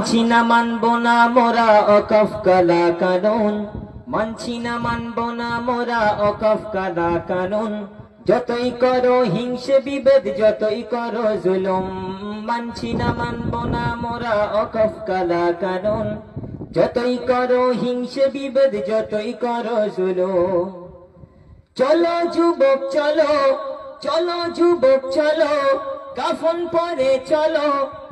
মানছি না মানব না মোরা অকফ কালা কানুন। মানছি না মানব না মোরা অকফ কালা কানুন। যতই করো হিংসে বিভেদ, যতই করো জুলুম, মানছি না মানব না মোরা অকফ কালা কানুন। যতই করো হিংসে বিভেদ, যতই করো জুলুম। চলো যুবক, চলো চলো যুবক, চলো। কাফন পরে চলো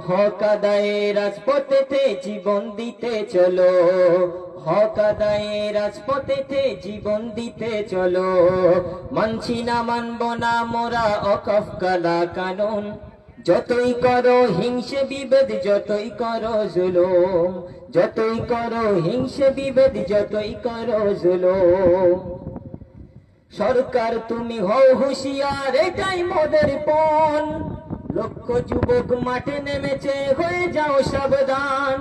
হক আদায়ে রাজপথেতে জীবন দিতে চলো। হক আদায়ে রাজপথেতে জীবন দিতে চলো। মানছি না মানব না মোরা অকফ কালা কানুন। যতই করো হিংসে বিভেদ, যতই করো জুলুম। যতই করো হিংসে বিভেদ, যতই করো জুলুম। সরকার, তুমি হও হুঁশিয়ার, এটাই মোদের পণ। লক্ষ যুবক মাঠে নেমেছে, হয়ে যাও সাবধান।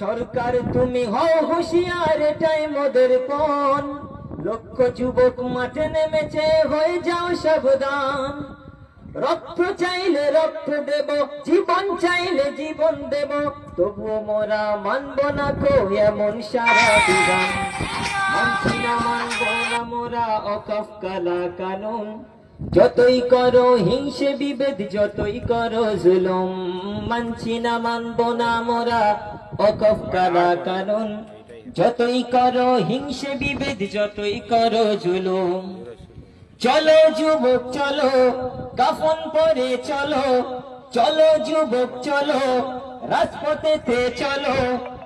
সরকার, তুমি হও হুঁশিয়ার, এটাই মোদের পণ। লক্ষ যুবক মাঠে নেমেছে, হয়ে যাও সাবধান। রক্ত চাইলে রক্ত দেব, জীবন চাইলে জীবন দেব, তবুও মোরা মানব না কো এমন সারা বিধান মানছি না, মানব না, মোরা অকফ কালা কানুন। যতই করো হিংসে বিভেদ, যতই করো জুলুম, মানছি না, মানব না, মোরা অকফ কালা কারণ। যতই করো হিংসে বিভেদ, যতই করো জুলুম, চলো যুবক, চলো, কাফন পরে চলো চলো যুবক, চলো। রাজপথেতে চলো।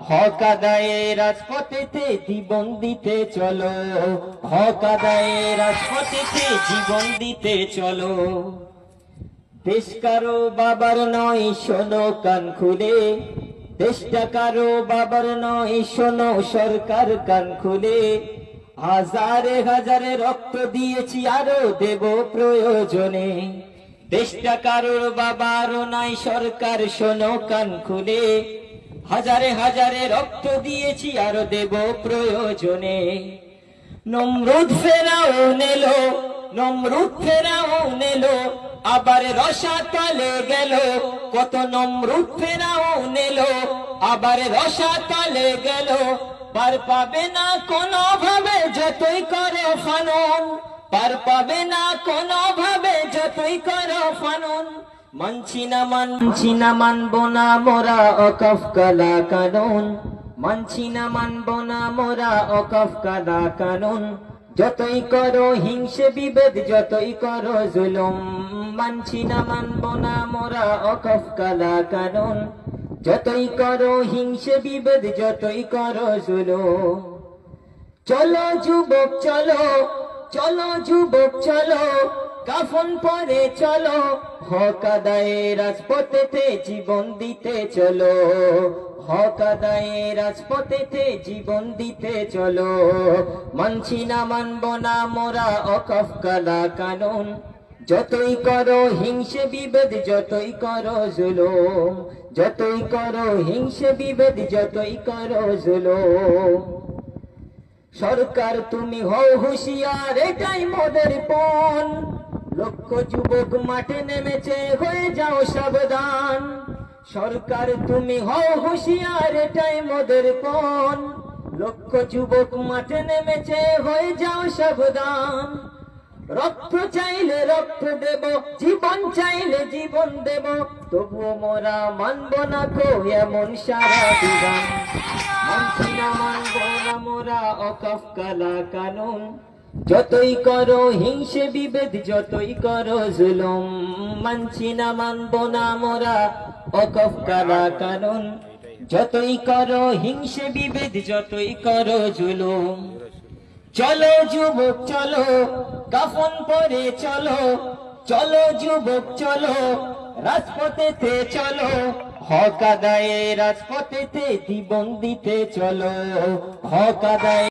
হক আদায়ে রাজপথেতে জীবন দিতে চলো। হক আদায়ে রাজপথেতে জীবন দিতে চলো। দেশ কারও বাবার নয়, শোনো কান খুলে। দেশটা কারও বাবার নয়, শোনো সরকার কান খুলে। হাজারে হাজারে রক্ত দিয়েছি আরও দেব প্রয়োজনে। দেশটা কারোর বাবার নাই, সরকার শোনো কান খুলে। হাজারে হাজারে রক্ত দিয়েছি, আরও দেব প্রয়োজনে। নমরুদ ফেরাও নেলো, নমরুদ ফেরাও নেলো, আবার রসাতলে গেল। কত নমরুদ ফেরাও নেলো, আবার রসাতলে গেল। পার পাবে না কোনো ভাবে যতই করো ফানুন। পার পাবে না কোনো ভাবে, যতই করো ফানুন। মানছি না মানছি না মানব না, মোরা অকফ কালা কানুন। মানছি না মানব না, মোরা অকফ কালা কানুন। যতই করো হিংসে বিভেদ, যতই করো জুলুম। মানছি না মানব না, মোরা অকফ কালা কানুন। যতই করো হিংসে বিভেদ, যতই করো জুলুম। চলো যুবক, চলো চলো যুবক, চলো। কাফন পরে চলো। হক আদায়ে রাজপথেতে জীবন দিতে চলো। হক আদায়ে রাজপথেতে জীবন দিতে চলো। মানছি না, মানব না, মোরা অকফ কালা কানুন। যতই করো হিংসে বিভেদ, যতই করো জুলুম। যতই করো হিংসে বিভেদ, যতই করো জুলুম। সরকার তুমি হও হুঁশিয়ার, এটাই মোদের পণ। লক্ষ যুবক মাঠে নেমেছে, হয়ে যাও সাবধান। সরকার তুমি হও হুঁশিয়ার, এটাই মোদের পণ। লক্ষ যুবক মাঠে নেমেছে, হয়ে যাও সাবধান। রক্ত চাইলে রক্ত দেব, জীবন চাইলে জীবন দেব। তবুও মোরা মানব না কো এমন সারা বিধান মানছি না মানব না মোরা অকফ কালা কানুন। যতই করো হিংসে বিভেদ, যতই করো জুলুম মানছি না মানব না মোরা অকফ কালা কানুন। যতই করো হিংসে বিভেদ, যতই করো জুলুম। চলো যুবক, চলো, কাফন পরে চলো চলো যুবক চলো। রাজপথেতে চলো। হকাদায়ে রাজপথেতে জীবন দিতে চলো। হক আদায়ে